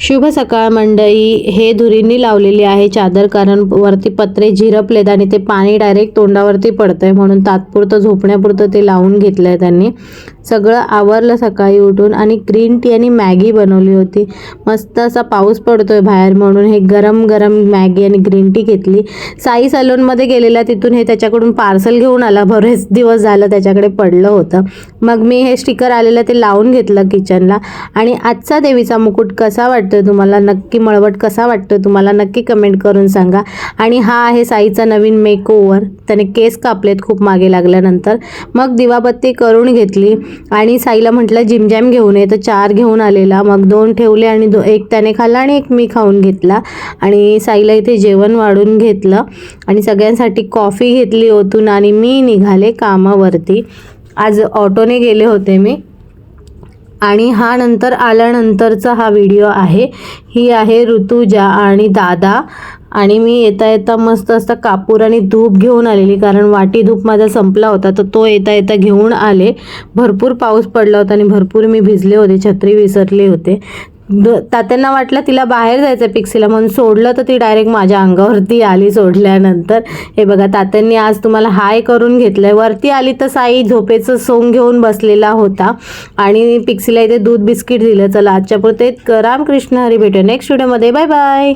शुभ सकाळ मंडई हे धुरींनी लावलेली आहे चादर कारण वरती पत्रे झिरपलेत आणि ते पाणी डायरेक्ट तोंडावरती पडतंय म्हणून तात्पुरतं झोपण्यापुरतं ते लावून घेतलंय त्यांनी. सगळं आवरलं सकाळी उठून आणि ग्रीन टी आणि मॅगी बनवली होती. मस्त असा पाऊस पडतोय बाहेर म्हणून. हे गरम गरम मॅगी आणि ग्रीन टी घेतली. साई सलूनमध्ये गेलेला तिथून हे त्याच्याकडून पार्सल घेऊन आला. बरेच दिवस झालं त्याच्याकडे पडलं होतं. मग मी हे स्टिकर आलेलं ते लावून घेतलं किचनला आणि आजचा देवीचा मुकुट कसा वाटतो तुम्हाला? नक्की मळवट कसा वाटतो तुम्हाला? नक्की कमेंट करून सांगा. आणि हा आहे साईचा नवीन मेक ओव्हर त्याने केस कापलेत खूप मागे लागल्यानंतर. मग दिवाबत्ती करून घेतली. आणि साईला म्हटलं जिमजॅम घेऊन ये. तर चार घेऊन आलेला. मग दोन ठेवले आणि दो एक त्याने खाल्ला आणि एक मी खाऊन घेतला. आणि साईला इथे जेवण वाढून घेतलं. आणि सगळ्यांसाठी कॉफी घेतली ओतून आणि मी निघाले कामावरती. आज ऑटोने गेले होते मी. आणि हा नंतर आल्यानंतरचा हा व्हिडिओ आहे. ही आहे ऋतुजा आणि दादा. आणि मी येता येता मस्त असता कापूर आणि धूप घेऊन आलेली कारण वाटी धूप माझा संपला होता तर तो येता येता घेऊन आले. भरपूर पाऊस पडला होता आणि भरपूर मी भिजले होते छत्री विसरले होते. द तात्यांना वाटलं तिला बाहेर जायचं पिक्सीला म्हणून सोडलं तर ती डायरेक्ट माझ्या अंगावरती आली सोडल्यानंतर. हे बघा तात्यांनी आज तुम्हाला हाय करून घेतलंय. वरती आली तर साई झोपेचं सोंग घेऊन बसलेला होता आणि पिक्सीला इथे दूध बिस्किट दिलं. चला आजच्या पुरते रामकृष्ण हरी भेटू नेक्स्ट व्हिडिओमध्ये बाय बाय